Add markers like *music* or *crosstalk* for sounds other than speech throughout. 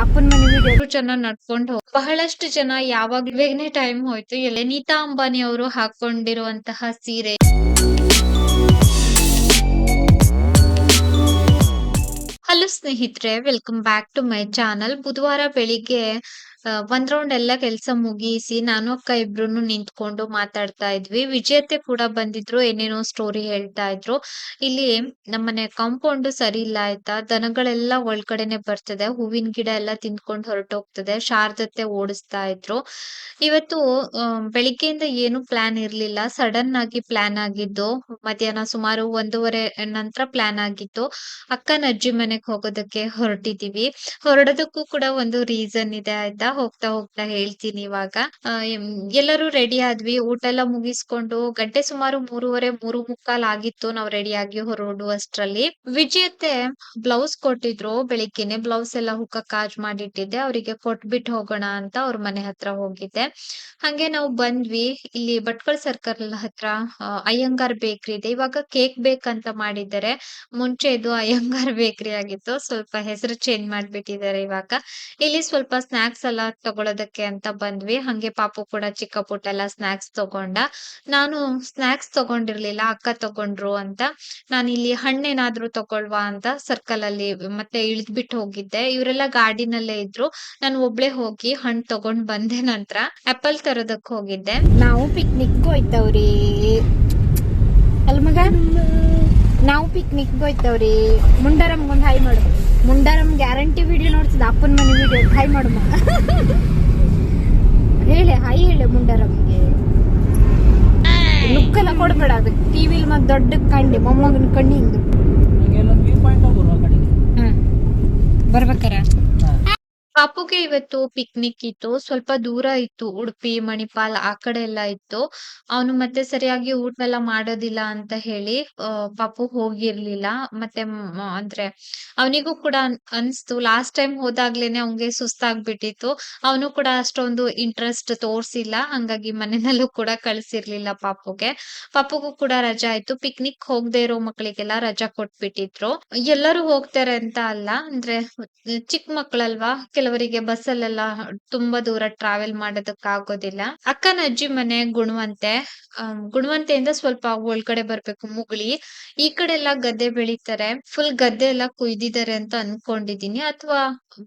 ಅಪ್ಪನ ಮನೆಗೆ ಜನ ನಡ್ಕೊಂಡು ಬಹಳಷ್ಟು ಜನ ಯಾವಾಗ ಬೇಗನೆ ಟೈಮ್ ಹೋಯ್ತು. ಎಲ್ಲ ನೀತಾ ಅಂಬಾನಿ ಅವರು ಹಾಕೊಂಡಿರುವಂತಹ ಸೀರೆ. ಹಲೋ ಸ್ನೇಹಿತರೆ welcome back to my channel ಬುಧವಾರ ಬೆಳಿಗ್ಗೆ ಒಂದ್ ರೌಂಡ್ ಎಲ್ಲಾ ಕೆಲಸ ಮುಗಿಸಿ ನಾನು ಅಕ್ಕ ಇಬ್ರು ನಿಂತ್ಕೊಂಡು ಮಾತಾಡ್ತಾ ಇದ್ವಿ. ವಿಜೇತೆ ಕೂಡ ಬಂದಿದ್ರು, ಏನೇನೋ ಸ್ಟೋರಿ ಹೇಳ್ತಾ ಇದ್ರು. ಇಲ್ಲಿ ನಮ್ಮನೆ ಕಾಂಪೌಂಡ್ ಸರಿ ಇಲ್ಲ ಆಯ್ತಾ? ದನಗಳೆಲ್ಲ ಒಳಗಡೆನೆ ಬರ್ತದೆ. ಹೂವಿನ ಗಿಡ ಎಲ್ಲ ತಿಂದ್ಕೊಂಡು ಹೊರಟೋಗ್ತದೆ. ಶಾರದತ್ತೆ ಓಡಿಸ್ತಾ ಇದ್ರು. ಇವತ್ತು ಬೆಳಿಗ್ಗೆಯಿಂದ ಏನು ಪ್ಲಾನ್ ಇರ್ಲಿಲ್ಲ. ಸಡನ್ ಆಗಿ ಪ್ಲಾನ್ ಆಗಿದ್ದು, ಮಧ್ಯಾಹ್ನ ಸುಮಾರು ಒಂದೂವರೆ ನಂತರ ಪ್ಲಾನ್ ಆಗಿತ್ತು. ಅಕ್ಕನ ಅಜ್ಜಿ ಮನೆಗ್ ಹೋಗೋದಕ್ಕೆ ಹೊರಟಿದೀವಿ. ಹೊರಡೋದಕ್ಕೂ ಕೂಡ ಒಂದು ರೀಸನ್ ಇದೆ, ಆಯ್ತಾ? ಹೋಗ್ತಾ ಹೋಗ್ತಾ ಹೇಳ್ತೀನಿ ಇವಾಗ. ಎಲ್ಲರೂ ರೆಡಿ ಆದ್ವಿ. ಊಟ ಎಲ್ಲ ಮುಗಿಸ್ಕೊಂಡು ಗಂಟೆ ಸುಮಾರು ಮೂರುವರೆ, ಮೂರು ಮುಕ್ಕಾಲ್ ಆಗಿತ್ತು ನಾವ್ ರೆಡಿ ಆಗಿ ಹೊರಡುವಷ್ಟ್ರಲ್ಲಿ. ವಿಜಯತೆ ಬ್ಲೌಸ್ ಕೊಟ್ಟಿದ್ರು ಬೆಳಿಗ್ಗೆನೆ. ಬ್ಲೌಸ್ ಎಲ್ಲ ಹುಕ್ಕ ಕಾಜ್ ಮಾಡಿಟ್ಟಿದ್ದೆ. ಅವರಿಗೆ ಕೊಟ್ಬಿಟ್ಟು ಹೋಗೋಣ ಅಂತ ಅವ್ರ ಮನೆ ಹತ್ರ ಹೋಗಿದ್ದೆ. ಹಂಗೆ ನಾವು ಬಂದ್ವಿ. ಇಲ್ಲಿ ಭಟ್ಕಳ ಸರ್ಕಲ್ ಹತ್ರ ಅಯ್ಯಂಗಾರ್ ಬೇಕ್ರಿ ಇದೆ. ಇವಾಗ ಕೇಕ್ ಬೇಕಂತ ಮಾಡಿದ್ದಾರೆ. ಮುಂಚೆ ಇದು ಅಯ್ಯಂಗಾರ್ ಬೇಕ್ರಿ ಆಗಿತ್ತು. ಸ್ವಲ್ಪ ಹೆಸರು ಚೇಂಜ್ ಮಾಡ್ಬಿಟ್ಟಿದ್ದಾರೆ ಇವಾಗ. ಇಲ್ಲಿ ಸ್ವಲ್ಪ ಸ್ನಾಕ್ಸ್ ಎಲ್ಲ ತಗೊಳೋದಕ್ಕೆ ಅಂತ ಬಂದ್ವಿ. ಹಂಗೆ ಪಾಪು ಕೂಡ ಚಿಕ್ಕ ಪುಟ್ಟ ಎಲ್ಲ ಸ್ನಾಕ್ಸ್ ತಗೊಂಡ. ನಾನು ಸ್ನಾಕ್ಸ್ ತಗೊಂಡಿರ್ಲಿಲ್ಲ, ಅಕ್ಕ ತಗೊಂಡ್ರು ಅಂತ. ನಾನು ಇಲ್ಲಿ ಹಣ್ಣೇನಾದ್ರೂ ತಗೊಳ್ವಾ ಅಂತ ಸರ್ಕಲ್ ಅಲ್ಲಿ ಮತ್ತೆ ಇಳಿದ್ಬಿಟ್ಟು ಹೋಗಿದ್ದೆ. ಇವರೆಲ್ಲ ಗಾಡಿನಲ್ಲೇ ಇದ್ರು. ನಾನು ಒಬ್ಳೆ ಹೋಗಿ ಹಣ್ಣು ತಗೊಂಡ್ ಬಂದೆ ನಂತರ. ಆಪಲ್ ತರೋದಕ್ ಹೋಗಿದ್ದೆ. ನಾವು ಪಿಕ್ನಿಕ್ ಹೋಯ್ತವ್ರಿ. ಅಲ್ ಮಗ? ನಾವು ಪಿಕ್ನಿಕ್ ಹೋಯ್ತವ್ರಿ. ಮುಂಡರಮ್ಗೊಂದು ಹೈ ಮಾಡು ಮುಂಡರಮ್ ಗ್ಯಾರಂಟಿ ವಿಡಿಯೋ ನೋಡ್ತಿದ್ದ ಅಪ್ಪನ ಮನೆ ವಿಡಿಯೋ ಹೈ ಮಾಡು ಹೇಳಿ ಹೈ ಹೇಳಿ ಮುಂಡರಮ್ಗೆ. ಲುಕ್ ಎಲ್ಲ ಕೊಡ್ಬೇಡ ಅದಕ್ಕೆ ಟಿವಿಲಿ ಮತ್ತೆ ದೊಡ್ಡ ಕಂಡಿ ಮೊಮ್ಮಗನ ಕಣ್ಣಿ ಹಿಂಗ್. ಬರ್ಬೇಕಾರ? ಪಾಪುಗೆ ಇವತ್ತು ಪಿಕ್ನಿಕ್ ಇತ್ತು. ಸ್ವಲ್ಪ ದೂರ ಇತ್ತು. ಉಡುಪಿ ಮಣಿಪಾಲ್ ಆ ಕಡೆ ಎಲ್ಲ ಇತ್ತು. ಅವನು ಮತ್ತೆ ಸರಿಯಾಗಿ ಊಟ ಎಲ್ಲ ಮಾಡೋದಿಲ್ಲ ಅಂತ ಹೇಳಿ ಆ, ಪಾಪು ಹೋಗಿರ್ಲಿಲ್ಲ. ಮತ್ತೆ ಅಂದ್ರೆ ಅವನಿಗೂ ಕೂಡ ಅನ್- ಅನ್ಸ್ತು. ಲಾಸ್ಟ್ ಟೈಮ್ ಹೋದಾಗ್ಲೇನೆ ಅವನ್ಗೆ ಸುಸ್ತಾಗ್ಬಿಟ್ಟಿತ್ತು. ಅವನು ಕೂಡ ಅಷ್ಟೊಂದು ಇಂಟ್ರೆಸ್ಟ್ ತೋರ್ಸಿಲ್ಲ. ಹಂಗಾಗಿ ಮನೆಯಲ್ಲೂ ಕೂಡ ಕಳ್ಸಿರ್ಲಿಲ್ಲ ಪಾಪುಗೆ. ಪಾಪುಗೂ ಕೂಡ ರಜಾ ಆಯ್ತು. ಪಿಕ್ನಿಕ್ ಹೋಗದೆ ಇರೋ ಮಕ್ಕಳಿಗೆಲ್ಲ ರಜಾ ಕೊಟ್ಬಿಟ್ಟಿದ್ರು. ಎಲ್ಲರೂ ಹೋಗ್ತಾರೆ ಅಂತ ಅಲ್ಲ. ಅಂದ್ರೆ ಚಿಕ್ಕ ಮಕ್ಕಳಲ್ವಾ ಕೆಲವರಿಗೆ ಬಸ್ಸಲ್ಲೆಲ್ಲ ತುಂಬಾ ದೂರ ಟ್ರಾವೆಲ್ ಮಾಡೋದಕ್ಕೆ ಆಗೋದಿಲ್ಲ ಅಕ್ಕನ ಅಜ್ಜಿ ಮನೆ ಗುಣವಂತೆ. ಗುಣವಂತೆಯಿಂದ ಸ್ವಲ್ಪ ಒಳಗಡೆ ಬರ್ಬೇಕು ಮುಗುಳಿ. ಈ ಕಡೆ ಎಲ್ಲ ಗದ್ದೆ ಬೆಳಿತಾರೆ. ಫುಲ್ ಗದ್ದೆ ಎಲ್ಲ ಕುಯ್ದಿದ್ದಾರೆ ಅಂತ ಅನ್ಕೊಂಡಿದೀನಿ. ಅಥವಾ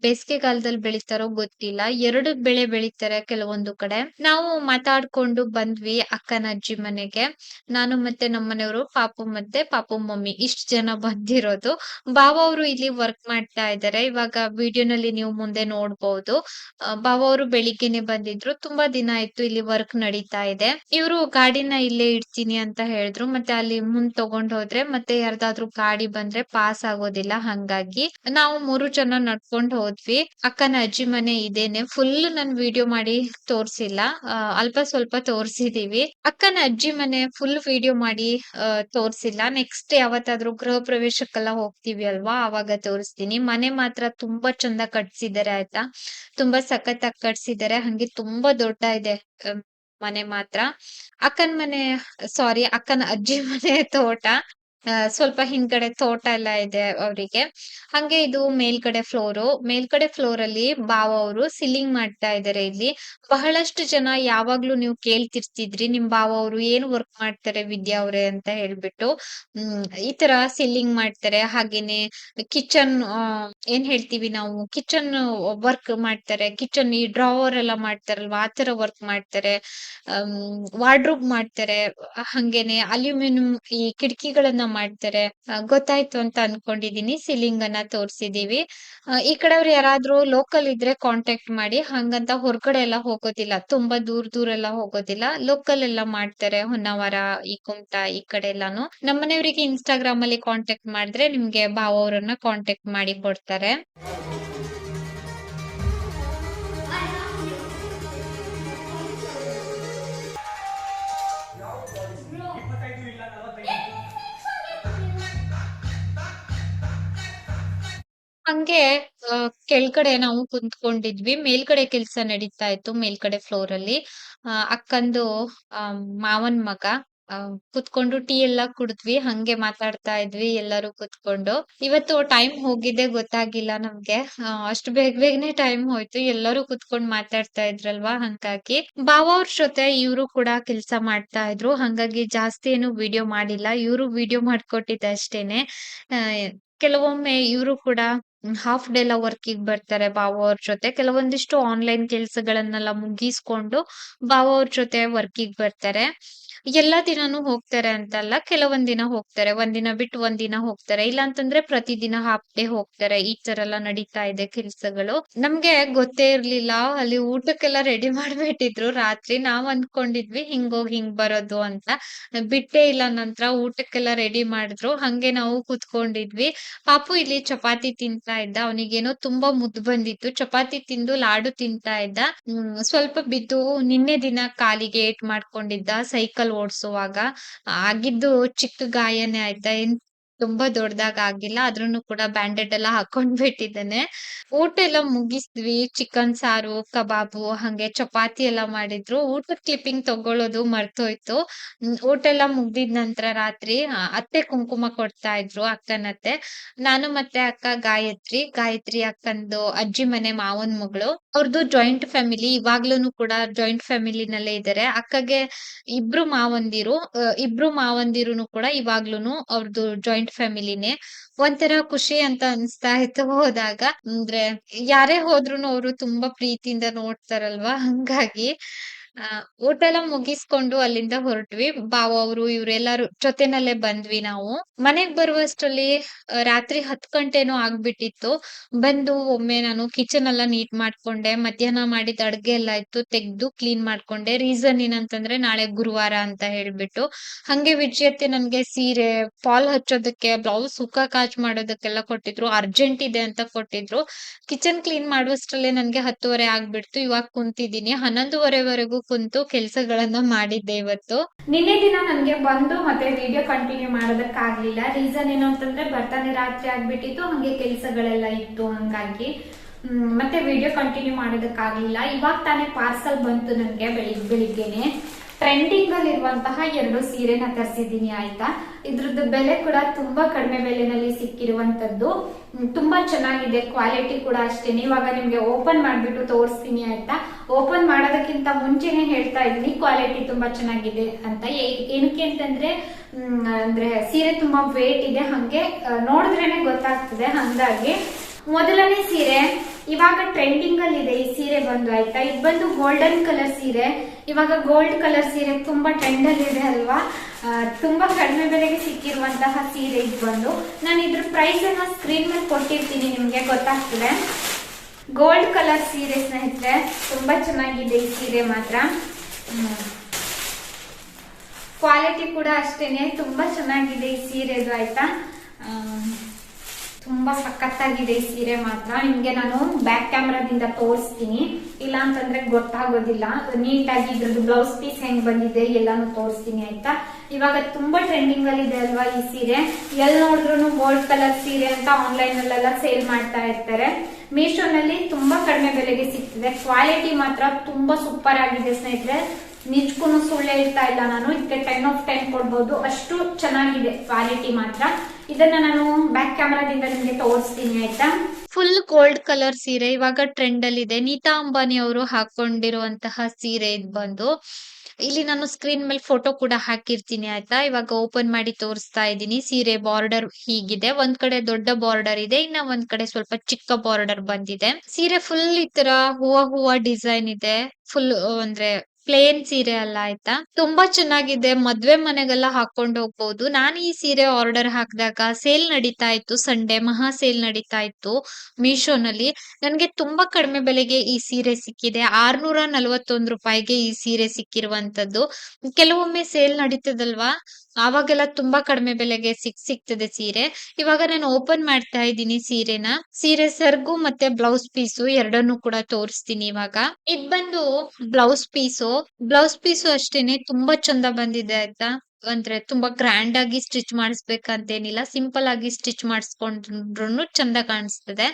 ಬೇಸಿಗೆಗಾಲದಲ್ಲಿ ಬೆಳಿತಾರೋ ಗೊತ್ತಿಲ್ಲ. ಎರಡು ಬೆಳೆ ಬೆಳಿತಾರೆ ಕೆಲವೊಂದು ಕಡೆ. ನಾವು ಮಾತಾಡ್ಕೊಂಡು ಬಂದ್ವಿ ಅಕ್ಕನ ಅಜ್ಜಿ ಮನೆಗೆ. ನಾನು ಮತ್ತೆ ನಮ್ಮನೆಯವರು ಪಾಪು ಮತ್ತೆ ಪಾಪು ಮಮ್ಮಿ. ಇಷ್ಟ ಜನ ಬಂದಿರೋದು. ಬಾವ ಅವರು ಇಲ್ಲಿ ವರ್ಕ್ ಮಾಡ್ತಾ ಇದ್ದಾರೆ. ಇವಾಗ ವಿಡಿಯೋನಲ್ಲಿ ನೀವು ಮುಂದೆ ನೋಡ್ಬೋದು. ಬಾವ ಅವರು ಬೆಳಿಗ್ಗೆನೆ ಬಂದಿದ್ರು. ತುಂಬಾ ದಿನ ಆಯ್ತು ಇಲ್ಲಿ ವರ್ಕ್ ನಡೀತಾ ಇದೆ. ಇವರು ಗಾಡಿನ ಇಲ್ಲೇ ಇಡ್ತೀನಿ ಅಂತ ಹೇಳಿದ್ರು. ಮತ್ತೆ ಅಲ್ಲಿ ಮುಂದ್ ತಗೊಂಡ್ ಹೋದ್ರೆ ಮತ್ತೆ ಯಾರ್ದಾದ್ರು ಗಾಡಿ ಬಂದ್ರೆ ಪಾಸ್ ಆಗೋದಿಲ್ಲ. ಹಂಗಾಗಿ ನಾವು ಮೂರು ಜನ ನಡ್ಕೊಂಡ್ ಹೋದ್ವಿ. ಅಕ್ಕನ ಅಜ್ಜಿ ಮನೆ ಇದೇನೆ. ಫುಲ್ ನನ್ ವಿಡಿಯೋ ಮಾಡಿ ತೋರ್ಸಿಲ್ಲ. ಅಲ್ಪ ಸ್ವಲ್ಪ ತೋರ್ಸಿದೀವಿ. ಅಕ್ಕನ ಅಜ್ಜಿ ಮನೆ ಫುಲ್ ವಿಡಿಯೋ ಮಾಡಿ ತೋರ್ಸಿಲ್ಲ. ನೆಕ್ಸ್ಟ್ ಯಾವತ್ತಾದ್ರೂ ಗೃಹ ಪ್ರವೇಶಕ್ಕೆಲ್ಲ ಹೋಗ್ತೀವಿ ಅಲ್ವಾ? ಅವಾಗ ತೋರಿಸ್ತೀನಿ. ಮನೆ ಮಾತ್ರ ತುಂಬಾ ಚಂದ ಕಟ್ಸಿದ್ದಾರೆ ಆಯ್ತಾ? ತುಂಬಾ ಸಖತ್ ಕಟ್ಸಿದ್ದಾರೆ ಹಂಗೆ ತುಂಬಾ ದೊಡ್ಡ ಇದೆ ಮನೆ ಮಾತ್ರ. ಅಕ್ಕನ ಮನೆ ಸಾರಿ ಅಕ್ಕನ ಅಜ್ಜಿ ಮನೆ ತೋಟ. ಸ್ವಲ್ಪ ಹಿಂದ್ಗಡೆ ತೋಟ ಎಲ್ಲ ಇದೆ ಅವರಿಗೆ. ಹಂಗೆ ಇದು ಮೇಲ್ಗಡೆ ಫ್ಲೋರು. ಮೇಲ್ಗಡೆ ಫ್ಲೋರ್ ಅಲ್ಲಿ ಬಾವ ಅವರು ಸಿಲ್ಲಿಂಗ್ ಮಾಡ್ತಾ ಇದ್ದಾರೆ ಇಲ್ಲಿ. ಬಹಳಷ್ಟು ಜನ ಯಾವಾಗ್ಲೂ ನೀವು ಕೇಳ್ತಿರ್ತಿದ್ರಿ ನಿಮ್ ಬಾವ ಅವರು ಏನ್ ವರ್ಕ್ ಮಾಡ್ತಾರೆ ವಿದ್ಯಾ ಅವ್ರೆ ಅಂತ ಹೇಳ್ಬಿಟ್ಟು. ಈ ತರ ಸಿಲ್ಲಿಂಗ್ ಮಾಡ್ತಾರೆ. ಹಾಗೇನೆ ಕಿಚನ್ ಏನ್ ಹೇಳ್ತೀವಿ ನಾವು? ಕಿಚನ್ ವರ್ಕ್ ಮಾಡ್ತಾರೆ. ಕಿಚನ್ ಈ ಡ್ರಾವರ್ ಎಲ್ಲ ಮಾಡ್ತಾರಲ್ವಾ? ಆ ತರ ವರ್ಕ್ ಮಾಡ್ತಾರೆ. ವಾರ್ಡ್ರೋಬ್ ಮಾಡ್ತಾರೆ. ಹಂಗೇನೆ ಅಲ್ಯೂಮಿನಿಯಂ ಈ ಕಿಟಕಿಗಳನ್ನ ಮಾಡ್ತಾರೆ. ಗೊತ್ತಾಯ್ತು ಅಂತ ಅನ್ಕೊಂಡಿದೀನಿ. ಸಿಲಿಂಗ್ ಅನ್ನ ತೋರ್ಸಿದೀವಿ ಈ ಕಡೆಯವ್ರು ಯಾರಾದ್ರೂ ಲೋಕಲ್ ಇದ್ರೆ ಕಾಂಟ್ಯಾಕ್ಟ್ ಮಾಡಿ, ಹಂಗಂತ ಹೊರಗಡೆ ಎಲ್ಲ ಹೋಗೋದಿಲ್ಲ. ತುಂಬಾ ದೂರ ದೂರ ಎಲ್ಲ ಹೋಗೋದಿಲ್ಲ. ಲೋಕಲ್ ಎಲ್ಲ ಮಾಡ್ತಾರೆ ಹೊನ್ನಾವರ, ಈ ಕುಮಟಾ, ಈ ಕಡೆ ಎಲ್ಲಾನು. ನಮ್ಮನೆಯವರಿಗೆ ಇನ್ಸ್ಟಾಗ್ರಾಮ್ ಅಲ್ಲಿ ಕಾಂಟ್ಯಾಕ್ಟ್ ಮಾಡಿದ್ರೆ ನಿಮ್ಗೆ ಭಾವ ಅವರನ್ನ ಕಾಂಟ್ಯಾಕ್ಟ್ ಮಾಡಿ ಕೊಡ್ತಾರೆ. ಹಂಗೆ ಆ, ಕೆಳ್ಗಡೆ ನಾವು ಕುಂತ್ಕೊಂಡಿದ್ವಿ. ಮೇಲ್ಗಡೆ ಕೆಲ್ಸ ನಡೀತಾ ಇತ್ತು ಮೇಲ್ಗಡೆ ಫ್ಲೋರ್ ಅಲ್ಲಿ. ಆ, ಅಕ್ಕಂದು ಮಾವನ್ ಮಗ ಆ ಕುತ್ಕೊಂಡು ಟೀ ಎಲ್ಲ ಕುಡಿದ್ವಿ. ಹಂಗೆ ಮಾತಾಡ್ತಾ ಇದ್ವಿ ಎಲ್ಲರೂ ಕುತ್ಕೊಂಡು. ಇವತ್ತು ಟೈಮ್ ಹೋಗಿದೆ ಗೊತ್ತಾಗಿಲ್ಲ ನಮ್ಗೆ. ಆ, ಅಷ್ಟು ಬೇಗ ಬೇಗನೆ ಟೈಮ್ ಹೋಯ್ತು. ಎಲ್ಲರೂ ಕುತ್ಕೊಂಡ್ ಮಾತಾಡ್ತಾ ಇದ್ರಲ್ವಾ? ಹಂಗಾಗಿ ಬಾವ ಅವ್ರ ಜೊತೆ ಇವರು ಕೂಡ ಕೆಲ್ಸ ಮಾಡ್ತಾ ಇದ್ರು. ಹಂಗಾಗಿ ಜಾಸ್ತಿ ಏನು ವಿಡಿಯೋ ಮಾಡಿಲ್ಲ. ಇವರು ವಿಡಿಯೋ ಮಾಡ್ಕೊಟ್ಟಿದ್ದೆ ಅಷ್ಟೇನೆ. ಕೆಲವೊಮ್ಮೆ ಇವರು ಕೂಡ ಹಾಫ್ ಡೇ ಎಲ್ಲ ವರ್ಕಿಗ್ ಬರ್ತಾರೆ ಬಾವ ಅವ್ರ ಜೊತೆ. ಕೆಲವೊಂದಿಷ್ಟು ಆನ್ಲೈನ್ ಕೆಲಸಗಳನ್ನೆಲ್ಲ ಮುಗಿಸ್ಕೊಂಡು ಬಾವ ಅವ್ರ ಜೊತೆ ವರ್ಕಿಗ್ ಬರ್ತಾರೆ. ಎಲ್ಲಾ ದಿನಾನು ಹೋಗ್ತಾರೆ ಅಂತಲ್ಲ, ಕೆಲವೊಂದ್ ದಿನ ಹೋಗ್ತಾರೆ. ಒಂದಿನ ಬಿಟ್ಟು ಒಂದಿನ ಹೋಗ್ತಾರೆ. ಇಲ್ಲ ಅಂತಂದ್ರೆ ಪ್ರತಿದಿನ ಹಾಫ್ ಡೇ ಹೋಗ್ತಾರೆ. ಈ ತರ ಎಲ್ಲ ನಡೀತಾ ಇದೆ ಕೆಲ್ಸಗಳು. ನಮ್ಗೆ ಗೊತ್ತೇ ಇರ್ಲಿಲ್ಲ. ಅಲ್ಲಿ ಊಟಕ್ಕೆಲ್ಲ ರೆಡಿ *laughs* ಮಾಡ್ಬಿಟ್ಟಿದ್ರು. ರಾತ್ರಿ ನಾವ್ ಅನ್ಕೊಂಡಿದ್ವಿ ಹಿಂಗೋಗಿ ಹಿಂಗ್ ಬರೋದು ಅಂತ. ಬಿಟ್ಟೇ ಇಲ್ಲ ನಂತರ ಊಟಕ್ಕೆಲ್ಲ ರೆಡಿ ಮಾಡಿದ್ರು. ಹಂಗೆ ನಾವು ಕೂತ್ಕೊಂಡಿದ್ವಿ. ಪಾಪು ಇಲ್ಲಿ ಚಪಾತಿ ತಿಂತಾ ಇದ್ದ. ಅವನಿಗೇನೋ ತುಂಬಾ ಮುದ್ದು ಬಂದಿತ್ತು. ಚಪಾತಿ ತಿಂದು ಲಾಡು ತಿಂತಾ ಇದ್ದ. ಸ್ವಲ್ಪ ಬಿದ್ದು ನಿನ್ನೆ ದಿನ ಕಾಲಿಗೆ ಏಟ್ ಮಾಡ್ಕೊಂಡಿದ್ದ. ಸೈಕಲ್ ಓಡ್ಸುವಾಗ ಆಗಿದ್ದು ಚಿಕ್ಕ ಗಾಯನೇ ಆಯ್ತಾ? ತುಂಬಾ ದೊಡ್ಡದಾಗ ಆಗಿಲ್ಲ. ಆದ್ರೂನು ಕೂಡ ಬ್ಯಾಂಡೆಡ್ ಎಲ್ಲ ಹಾಕೊಂಡ್ ಬಿಟ್ಟಿದ್ದಾನೆ. ಊಟ ಎಲ್ಲ ಮುಗಿಸಿದ್ವಿ. ಚಿಕನ್ ಸಾರು, ಕಬಾಬು, ಹಂಗೆ ಚಪಾತಿ ಎಲ್ಲ ಮಾಡಿದ್ರು. ಊಟದ ಕ್ಲಿಪ್ಪಿಂಗ್ ತಗೊಳ್ಳೋದು ಮರ್ತೋಯ್ತು. ಊಟ ಎಲ್ಲ ಮುಗ್ದಿದ್ ನಂತರ ರಾತ್ರಿ ಅತ್ತೆ ಕುಂಕುಮ ಕೊಡ್ತಾ ಇದ್ರು ಅಕ್ಕನತ್ತೆ. ನಾನು ಮತ್ತೆ ಅಕ್ಕ ಗಾಯತ್ರಿ. ಗಾಯತ್ರಿ ಅಕ್ಕಂದು ಅಜ್ಜಿ ಮನೆ ಮಾವನ್ ಮಗಳು. ಅವ್ರದ್ದು ಜಾಯಿಂಟ್ ಫ್ಯಾಮಿಲಿ ಇವಾಗ್ಲೂನು ಕೂಡ ಜಾಯಿಂಟ್ ಫ್ಯಾಮಿಲಿನಲ್ಲೇ ಇದ್ದಾರೆ ಅಕ್ಕಗೆ ಇಬ್ರು ಮಾವಂದಿರು. ಇಬ್ರು ಮಾವಂದಿರುನು ಕೂಡ ಇವಾಗ್ಲೂನು ಅವ್ರದ್ದು ಜಾಯಿಂಟ್ ಫ್ಯಾಮಿಲಿನೇ ಒಂಥರ ಖುಷಿ ಅಂತ ಅನ್ಸ್ತಾ ಇತ್ತು ಹೋದಾಗ. ಅಂದ್ರೆ ಯಾರೇ ಹೋದ್ರು ಅವರು ತುಂಬಾ ಪ್ರೀತಿಯಿಂದ ನೋಡ್ತಾರಲ್ವಾ? ಹಂಗಾಗಿ. ಊಟ ಎಲ್ಲ ಮುಗಿಸ್ಕೊಂಡು ಅಲ್ಲಿಂದ ಹೊರಟ್ವಿ. ಬಾವ ಅವರು ಇವ್ರೆಲ್ಲಾರು ಜೊತೆನಲ್ಲೇ ಬಂದ್ವಿ ನಾವು. ಮನೆಗ್ ಬರುವಷ್ಟರಲ್ಲಿ ರಾತ್ರಿ ಹತ್ ಗಂಟೆನೋ ಆಗ್ಬಿಟ್ಟಿತ್ತು. ಬಂದು ಒಮ್ಮೆ ನಾನು ಕಿಚನ್ ಎಲ್ಲ ನೀಟ್ ಮಾಡ್ಕೊಂಡೆ. ಮಧ್ಯಾಹ್ನ ಮಾಡಿದ ಅಡ್ಗೆ ಎಲ್ಲ ಇತ್ತು ತೆಗ್ದು ಕ್ಲೀನ್ ಮಾಡ್ಕೊಂಡೆ. ರೀಸನ್ ಏನಂತಂದ್ರೆ, ನಾಳೆ ಗುರುವಾರ ಅಂತ ಹೇಳ್ಬಿಟ್ಟು. ಹಂಗೆ ವಿಜಯತೆ ನನ್ಗೆ ಸೀರೆ ಫಾಲ್ ಹಚ್ಚೋದಕ್ಕೆ ಬ್ಲೌಸ್ ಸುಕ್ಕ ಕಾಚ್ ಮಾಡೋದಕ್ಕೆಲ್ಲ ಕೊಟ್ಟಿದ್ರು. ಅರ್ಜೆಂಟ್ ಇದೆ ಅಂತ ಕೊಟ್ಟಿದ್ರು. ಕಿಚನ್ ಕ್ಲೀನ್ ಮಾಡುವಷ್ಟರಲ್ಲೇ ನನ್ಗೆ ಹತ್ತುವರೆ ಆಗ್ಬಿಡ್ತು. ಇವಾಗ ಕುಂತಿದ್ದೀನಿ. ಹನ್ನೊಂದುವರೆವರೆಗೂ ಕುಂತು ಕೆಲ್ಸಗಳನ್ನ ಮಾಡಿದ್ದೆ ಇವತ್ತು. ನಿನ್ನೆ ದಿನ ನನ್ಗೆ ಬಂದು ಮತ್ತೆ ವಿಡಿಯೋ ಕಂಟಿನ್ಯೂ ಮಾಡೋದಕ್ಕಾಗ್ಲಿಲ್ಲ. ರೀಸನ್ ಏನು ಅಂತಂದ್ರೆ ಬರ್ತಾನೆ ರಾತ್ರಿ ಆಗ್ಬಿಟ್ಟಿತ್ತು, ಹಂಗೆ ಕೆಲಸಗಳೆಲ್ಲ ಇತ್ತು ಹಂಗಾಗಿ. ಮತ್ತೆ ವಿಡಿಯೋ ಕಂಟಿನ್ಯೂ ಮಾಡೋದಕ್ಕಾಗ್ಲಿಲ್ಲ. ಇವಾಗ ತಾನೇ ಪಾರ್ಸಲ್ ಬಂತು ನನ್ಗೆ ಬೆಳಿಗ್ಗೆ ಬೆಳಿಗ್ಗೆನೆ. ಟ್ರೆಂಡಿಂಗ್ ಅಲ್ಲಿ ಇರುವಂತಹ ಎರಡು ಸೀರೆನ ತರಿಸಿದ್ದೀನಿ ಆಯ್ತಾ. ಇದ್ರದ್ದು ಬೆಲೆ ಕೂಡ ತುಂಬಾ ಕಡಿಮೆ ಬೆಲೆನಲ್ಲಿ ಸಿಕ್ಕಿರುವಂತದ್ದು ತುಂಬಾ ಚೆನ್ನಾಗಿದೆ. ಕ್ವಾಲಿಟಿ ಕೂಡ ಅಷ್ಟೇನೆ ಇವಾಗ ನಿಮ್ಗೆ ಓಪನ್ ಮಾಡ್ಬಿಟ್ಟು ತೋರಿಸ್ತೀನಿ ಆಯ್ತಾ. ಓಪನ್ ಮಾಡೋದಕ್ಕಿಂತ ಮುಂಚೆನೆ ಹೇಳ್ತಾ ಇದ್ದೀನಿ, ಕ್ವಾಲಿಟಿ ತುಂಬಾ ಚೆನ್ನಾಗಿದೆ ಅಂತ. ಏನಕ್ಕೆ ಅಂತಂದ್ರೆ ಅಂದ್ರೆ ಸೀರೆ ತುಂಬಾ ವೇಟ್ ಇದೆ. ಹಂಗೆ ನೋಡಿದ್ರೇನೆ ಗೊತ್ತಾಗ್ತದೆ. ಹಂಗಾಗಿ ಮೊದಲನೇ ಸೀರೆ, ಇವಾಗ ಟ್ರೆಂಡಿಂಗ್ ಅಲ್ಲಿ ಇದೆ. ಈ ಸೀರೆ ಬಂದು ಆಯ್ತಾ? ಇದು ಬಂದು ಗೋಲ್ಡನ್ ಕಲರ್ ಸೀರೆ. ಇವಾಗ ಗೋಲ್ಡ್ ಕಲರ್ ಸೀರೆ ತುಂಬಾ ಟ್ರೆಂಡ್ ಅಲ್ಲಿ ಇದೆ ಅಲ್ವಾ? ತುಂಬಾ ಕಡಿಮೆ ಬೆಲೆಗೆ ಸಿಕ್ಕಿರುವಂತಹ ಸೀರೆ ಇದು ಬಂದು. ನಾನು ಇದ್ರ ಪ್ರೈಸ್ ಅನ್ನ ಸ್ಕ್ರೀನ್ ಮೇಲೆ ಕೊಟ್ಟಿರ್ತೀನಿ, ನಿಮ್ಗೆ ಗೊತ್ತಾಗ್ತದೆ. ಗೋಲ್ಡ್ ಕಲರ್ ಸೀರೆ ಸ್ನೇಹಿತರೆ, ತುಂಬಾ ಚೆನ್ನಾಗಿದೆ ಈ ಸೀರೆ ಮಾತ್ರ. ಕ್ವಾಲಿಟಿ ಕೂಡ ಅಷ್ಟೇನೆ. ತುಂಬಾ ಚೆನ್ನಾಗಿದೆ ಈ ಸೀರೆದು ಆಯ್ತಾ? ತುಂಬಾ ಸಖತ್ತಾಗಿದೆ ಈ ಸೀರೆ ಮಾತ್ರ. ನಿಮ್ಗೆ ನಾನು ಬ್ಯಾಕ್ ಕ್ಯಾಮ್ರಾದಿಂದ ತೋರಿಸ್ತೀನಿ. ಇಲ್ಲ ಅಂತಂದ್ರೆ ಗೊತ್ತಾಗೋದಿಲ್ಲ. ನೀಟಾಗಿ ಇದ್ರದ್ದು ಬ್ಲೌಸ್ ಪೀಸ್ ಹೆಂಗ್ ಬಂದಿದೆ ಎಲ್ಲಾನು ತೋರಿಸ್ತೀನಿ, ಆಯ್ತಾ? ಇವಾಗ ತುಂಬಾ ಟ್ರೆಂಡಿಂಗ್ ಅಲ್ಲಿ ಇದೆ ಅಲ್ವಾ ಈ ಸೀರೆ. ಎಲ್ ನೋಡಿದ್ರು ಗೋಲ್ಡ್ ಕಲರ್ ಸೀರೆ ಅಂತ ಆನ್ಲೈನ್ ಅಲ್ಲೆಲ್ಲ ಸೇಲ್ ಮಾಡ್ತಾ ಇರ್ತಾರೆ. ಮೀಶೋನಲ್ಲಿ ತುಂಬಾ ಕಡಿಮೆ ಬೆಲೆಗೆ ಸಿಗ್ತಿದೆ. ಕ್ವಾಲಿಟಿ ಮಾತ್ರ ತುಂಬಾ ಸೂಪರ್ ಆಗಿದೆ ಸ್ನೇಹಿತರೆ. ನಿಜಕ್ಕೂ ಸುಳ್ಳು ಹೇಳ್ತಾ ಇಲ್ಲ ನಾನು. ಇದಕ್ಕೆ ಟೆನ್ ಆಫ್ ಟೆನ್ ಕೊಡ್ಬೋದು. ಅಷ್ಟು ಚೆನ್ನಾಗಿದೆ ಕ್ವಾಲಿಟಿ ಮಾತ್ರ. ಇದನ್ನ ನಾನು ಬ್ಯಾಕ್ ಕ್ಯಾಮ್ರಾದಿಂದ ನಿಮ್ಗೆ ತೋರಿಸ್ತೀನಿ, ಆಯ್ತಾ? ಫುಲ್ ಗೋಲ್ಡ್ ಕಲರ್ ಸೀರೆ. ಇವಾಗ ಟ್ರೆಂಡ್ ಅಲ್ಲಿ ಇದೆ. ನೀತಾ ಅಂಬಾನಿ ಅವರು ಹಾಕೊಂಡಿರುವಂತಹ ಸೀರೆ ಇದ್ ಬಂದು. ಇಲ್ಲಿ ನಾನು ಸ್ಕ್ರೀನ್ ಮೇಲೆ ಫೋಟೋ ಕೂಡ ಹಾಕಿರ್ತೀನಿ, ಆಯ್ತಾ? ಇವಾಗ ಓಪನ್ ಮಾಡಿ ತೋರಿಸ್ತಾ ಇದ್ದೀನಿ. ಸೀರೆ ಬಾರ್ಡರ್ ಹೀಗಿದೆ. ಒಂದ್ ಕಡೆ ದೊಡ್ಡ ಬಾರ್ಡರ್ ಇದೆ. ಇನ್ನ ಒಂದ್ ಕಡೆ ಸ್ವಲ್ಪ ಚಿಕ್ಕ ಬಾರ್ಡರ್ ಬಂದಿದೆ. ಸೀರೆ ಫುಲ್ ಈ ತರ ಹೂವ ಹೂವ ಡಿಸೈನ್ ಇದೆ. ಫುಲ್ ಅಂದ್ರೆ ಪ್ಲೇನ್ ಸೀರೆ ಅಲ್ಲ ಆಯ್ತಾ? ತುಂಬಾ ಚೆನ್ನಾಗಿದೆ. ಮದ್ವೆ ಮನೆಗೆಲ್ಲ ಹಾಕೊಂಡು ಹೋಗ್ಬಹುದು ನಾನು ಈ ಸೀರೆ ಆರ್ಡರ್ ಹಾಕಿದಾಗ ಸೇಲ್ ನಡೀತಾ ಇತ್ತು ಸಂಡೇ ಮಹಾ ಸೇಲ್ ನಡೀತಾ ಇತ್ತು ಮೀಶೋನಲ್ಲಿ ನನಗೆ ತುಂಬಾ ಕಡಿಮೆ ಬೆಲೆಗೆ ಈ ಸೀರೆ ಸಿಕ್ಕಿದೆ. ಆರ್ನೂರ ನಲ್ವತ್ತೊಂದು ರೂಪಾಯಿಗೆ ಈ ಸೀರೆ ಸಿಕ್ಕಿರುವಂತದ್ದು ಕೆಲವೊಮ್ಮೆ ಸೇಲ್ ನಡೀತದಲ್ವಾ? ಆವಾಗೆಲ್ಲ ತುಂಬಾ ಕಡಿಮೆ ಬೆಲೆಗೆ ಸಿಕ್, ಸಿಗ್ತದೆ ಸೀರೆ. ಇವಾಗ ನಾನು ಓಪನ್ ಮಾಡ್ತಾ ಇದ್ದೀನಿ ಸೀರೆನ. ಸೀರೆ ಸರ್ಗು ಮತ್ತೆ ಬ್ಲೌಸ್ ಪೀಸು ಎರಡನ್ನು ಕೂಡ ತೋರಿಸ್ತೀನಿ ಇವಾಗ. ಇದ್ ಬಂದು ಬ್ಲೌಸ್ ಪೀಸು ಬ್ಲೌಸ್ ಪೀಸು ಅಷ್ಟೇನೆ ತುಂಬಾ ಚಂದ ಬಂದಿದೆ ಆಯ್ತಾ? ಅಂದ್ರೆ ತುಂಬಾ ಗ್ರ್ಯಾಂಡ್ ಆಗಿ ಸ್ಟಿಚ್ ಮಾಡಿಸ್ಬೇಕಂತೇನಿಲ್ಲ ಸಿಂಪಲ್ ಆಗಿ ಸ್ಟಿಚ್ ಮಾಡಿಸ್ಕೊಂಡ್ರು ಚಂದ ಕಾಣಿಸ್ತದೆ.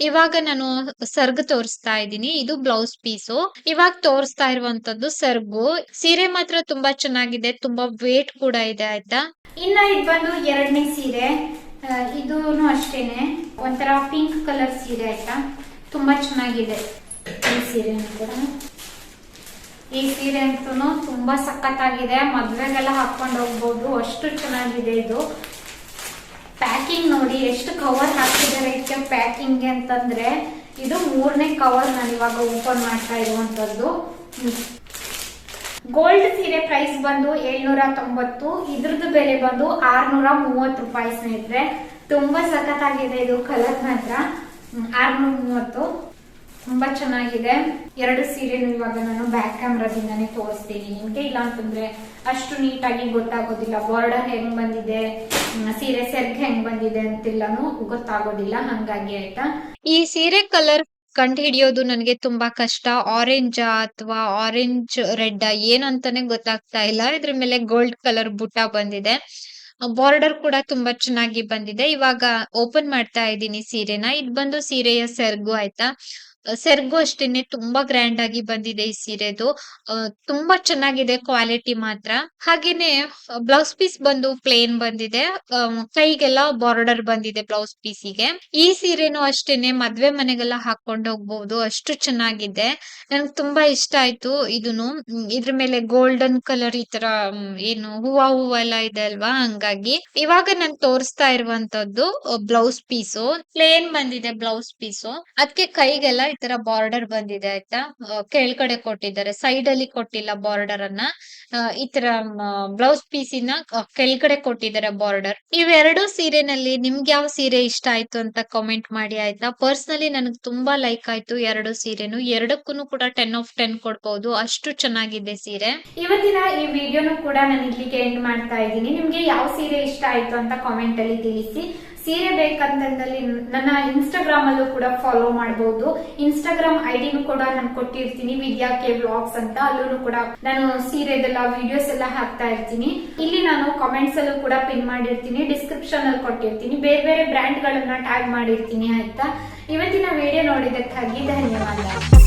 ಇವಾಗ ನಾನು ಸರ್ಗ್ ತೋರಿಸ್ತಾ ಇದ್ದೀನಿ, ಇದು ಬ್ಲೌಸ್ ಪೀಸು. ಇವಾಗ ತೋರಿಸ್ತಾ ಇರುವಂತದ್ದು ಸರ್ಗು. ಸೀರೆ ಮಾತ್ರ ತುಂಬಾ ಚೆನ್ನಾಗಿದೆ, ತುಂಬಾ ವೇಟ್ ಕೂಡ ಇದೆ ಆಯ್ತಾ? ಇನ್ನ ಇದು ಬಂದು ಎರಡನೇ ಸೀರೆ. ಇದೂ ಅಷ್ಟೇನೆ. ಒಂಥರ ಪಿಂಕ್ ಕಲರ್ ಸೀರೆ ಆಯ್ತಾ? ತುಂಬಾ ಚೆನ್ನಾಗಿದೆ ಈ ಸೀರೆ ಕೂಡ. ಈ ಸೀರೆ ಅಂತೂ ತುಂಬಾ ಸಖತ್ತಾಗಿದೆ. ಮದ್ವೆಗೆಲ್ಲ ಹಾಕೊಂಡು ಹೋಗ್ಬೋದು. ಅಷ್ಟು ಚೆನ್ನಾಗಿದೆ ಇದು. ಪ್ಯಾಕಿಂಗ್ ನೋಡಿ, ಎಷ್ಟು ಕವರ್ ಹಾಕಿದ್ದಾರೆ ಇದಕ್ಕೆ ಪ್ಯಾಕಿಂಗ್ ಅಂತಂದ್ರೆ, ಇದು ಮೂರನೇ ಕವರ್ ನಾನು ಇವಾಗ ಓಪನ್ ಮಾಡ್ತಾ ಇರುವಂತದ್ದು ಗೋಲ್ಡ್ ಸೀರೆ ಪ್ರೈಸ್ ಬಂದು ಏಳ್ನೂರ ತೊಂಬತ್ತು, ಇದ್ರದ್ದು ಬೆಲೆ ಬಂದು ಆರ್ನೂರ ಮೂವತ್ತು ರೂಪಾಯಿ ಸ್ನೇಹಿತರೆ. ತುಂಬಾ ಸಖತ್ತಾಗಿದೆ ಇದು, ಕಲರ್ ಮಾತ್ರ. ಆರ್ನೂರ ಮೂವತ್ತು. ತುಂಬಾ ಚೆನ್ನಾಗಿದೆ. ಎರಡು ಸೀರೆನು ಇವಾಗ ನಾನು ಬ್ಯಾಕ್ ಕ್ಯಾಮ್ರಾದಿಂದಾನೇ ತೋರಿಸ್ತೀನಿ. ನಿಮ್ಗೆ ಇಲ್ಲ ಅಂತಂದ್ರೆ ಅಷ್ಟು ನೀಟಾಗಿ ಗೊತ್ತಾಗೋದಿಲ್ಲ. ಬಾರ್ಡರ್ ಹೆಂಗ್ ಬಂದಿದೆ? ಸೀರೆ ಸೆರ್ಗ್ ಹೆಂಗ್ ಬಂದಿದೆ ಅಂತೆಲ್ಲಾನು ಗೊತ್ತಾಗೋದಿಲ್ಲ. ಹಂಗಾಗಿ ಆಯ್ತಾ? ಈ ಸೀರೆ ಕಲರ್ ಕಂಡು ಹಿಡಿಯೋದು ನನಗೆ ತುಂಬಾ ಕಷ್ಟ. ಆರೆಂಜ್ ಅಥವಾ ಆರೆಂಜ್ ರೆಡ್ ಏನಂತಾನೆ ಗೊತ್ತಾಗ್ತಾ ಇಲ್ಲ. ಇದ್ರ ಮೇಲೆ ಗೋಲ್ಡ್ ಕಲರ್ ಬುಟ್ಟ ಬಂದಿದೆ. ಬಾರ್ಡರ್ ಕೂಡ ತುಂಬಾ ಚೆನ್ನಾಗಿ ಬಂದಿದೆ. ಇವಾಗ ಓಪನ್ ಮಾಡ್ತಾ ಇದ್ದೀನಿ ಸೀರೆನ. ಇದ್ ಬಂದು ಸೀರೆಯ ಸೆರ್ಗು ಆಯ್ತಾ? ಸೆರ್ಗು ಅಷ್ಟೇನೆ ತುಂಬಾ ಗ್ರ್ಯಾಂಡ್ ಆಗಿ ಬಂದಿದೆ ಈ ಸೀರೆದು. ತುಂಬಾ ಚೆನ್ನಾಗಿದೆ ಕ್ವಾಲಿಟಿ ಮಾತ್ರ. ಹಾಗೇನೆ ಬ್ಲೌಸ್ ಪೀಸ್ ಬಂದು ಪ್ಲೇನ್ ಬಂದಿದೆ. ಕೈಗೆಲ್ಲ ಬಾರ್ಡರ್ ಬಂದಿದೆ ಬ್ಲೌಸ್ ಪೀಸಿಗೆ ಈ ಸೀರೆನು ಅಷ್ಟೇನೆ ಮದ್ವೆ ಮನೆಗೆಲ್ಲ ಹಾಕೊಂಡು ಹೋಗ್ಬಹುದು ಅಷ್ಟು ಚೆನ್ನಾಗಿದೆ. ನನ್ಗೆ ತುಂಬಾ ಇಷ್ಟ ಆಯ್ತು ಇದನ್ನು ಇದ್ರ ಮೇಲೆ ಗೋಲ್ಡನ್ ಕಲರ್ ಈ ತರ ಏನು ಹೂವ ಹೂವ ಎಲ್ಲ ಇದೆ ಅಲ್ವಾ? ಹಂಗಾಗಿ ಇವಾಗ ನಾನು ತೋರಿಸ್ತಾ ಇರುವಂತದ್ದು ಬ್ಲೌಸ್ ಪೀಸು ಪ್ಲೇನ್ ಬಂದಿದೆ ಬ್ಲೌಸ್ ಪೀಸು ಅದಕ್ಕೆ ಕೈಗೆಲ್ಲ ತರ ಬಾರ್ಡರ್ ಬಂದಿದೆ ಆಯ್ತಾ? ಕೆಳಗಡೆ ಕೊಟ್ಟಿದ್ದಾರೆ. ಸೈಡ್ ಅಲ್ಲಿ ಕೊಟ್ಟಿಲ್ಲ ಬಾರ್ಡರ್ ಅನ್ನ. ಈ ತರ ಬ್ಲೌಸ್ ಪೀಸಿನ ಕೆಳಗಡೆ ಕೊಟ್ಟಿದ್ದಾರೆ ಬಾರ್ಡರ್ ಇವೆರಡು ಸೀರೆನಲ್ಲಿ ನಿಮ್ಗೆ ಯಾವ ಸೀರೆ ಇಷ್ಟ ಆಯ್ತು ಅಂತ ಕಾಮೆಂಟ್ ಮಾಡಿ ಆಯ್ತಾ? ಪರ್ಸನಲಿ ನನಗೆ ತುಂಬಾ ಲೈಕ್ ಆಯ್ತು ಎರಡು ಸೀರೆನು. ಎರಡಕ್ಕೂ ಕೂಡ ಟೆನ್ ಆಫ್ ಟೆನ್ ಕೊಡ್ಬಹುದು ಅಷ್ಟು ಚೆನ್ನಾಗಿದೆ ಸೀರೆ. ಇವತ್ತಿನ ಈ ವಿಡಿಯೋನು ಕೂಡ ನಾನು ಇಲ್ಲಿಗೆ ಎಂಡ್ ಮಾಡ್ತಾ ಇದ್ದೀನಿ. ನಿಮ್ಗೆ ಯಾವ ಸೀರೆ ಇಷ್ಟ ಆಯ್ತು ಅಂತ ಕಾಮೆಂಟ್ ಅಲ್ಲಿ ತಿಳಿಸಿ. ಸೀರೆ ಬೇಕಂತಂದಲ್ಲಿ ನನ್ನ ಇನ್ಸ್ಟಾಗ್ರಾಮ್ ಅಲ್ಲೂ ಕೂಡ ಫಾಲೋ ಮಾಡಬಹುದು ಇನ್ಸ್ಟಾಗ್ರಾಮ್ ಐಡಿನೂ ಕೂಡ ನಾನು ಕೊಟ್ಟಿರ್ತೀನಿ, ವಿದ್ಯಾ ಕೆ ಬ್ಲಾಗ್ಸ್ ಅಂತ. ಅಲ್ಲೂ ಕೂಡ ನಾನು ಸೀರೆದೆಲ್ಲ ವಿಡಿಯೋಸ್ ಎಲ್ಲ ಹಾಕ್ತಾ ಇರ್ತೀನಿ. ಇಲ್ಲಿ ನಾನು ಕಾಮೆಂಟ್ಸ್ ಅಲ್ಲೂ ಕೂಡ ಪಿನ್ ಮಾಡಿರ್ತೀನಿ ಡಿಸ್ಕ್ರಿಪ್ಷನ್ ಅಲ್ಲಿ ಕೊಟ್ಟಿರ್ತೀನಿ. ಬೇರೆ ಬೇರೆ ಬ್ರ್ಯಾಂಡ್ ಗಳನ್ನ ಟ್ಯಾಗ್ ಮಾಡಿರ್ತೀನಿ, ಆಯ್ತಾ? ಇವತ್ತಿನ ವಿಡಿಯೋ ನೋಡಿದ್ದಕ್ಕಾಗಿ ಧನ್ಯವಾದ.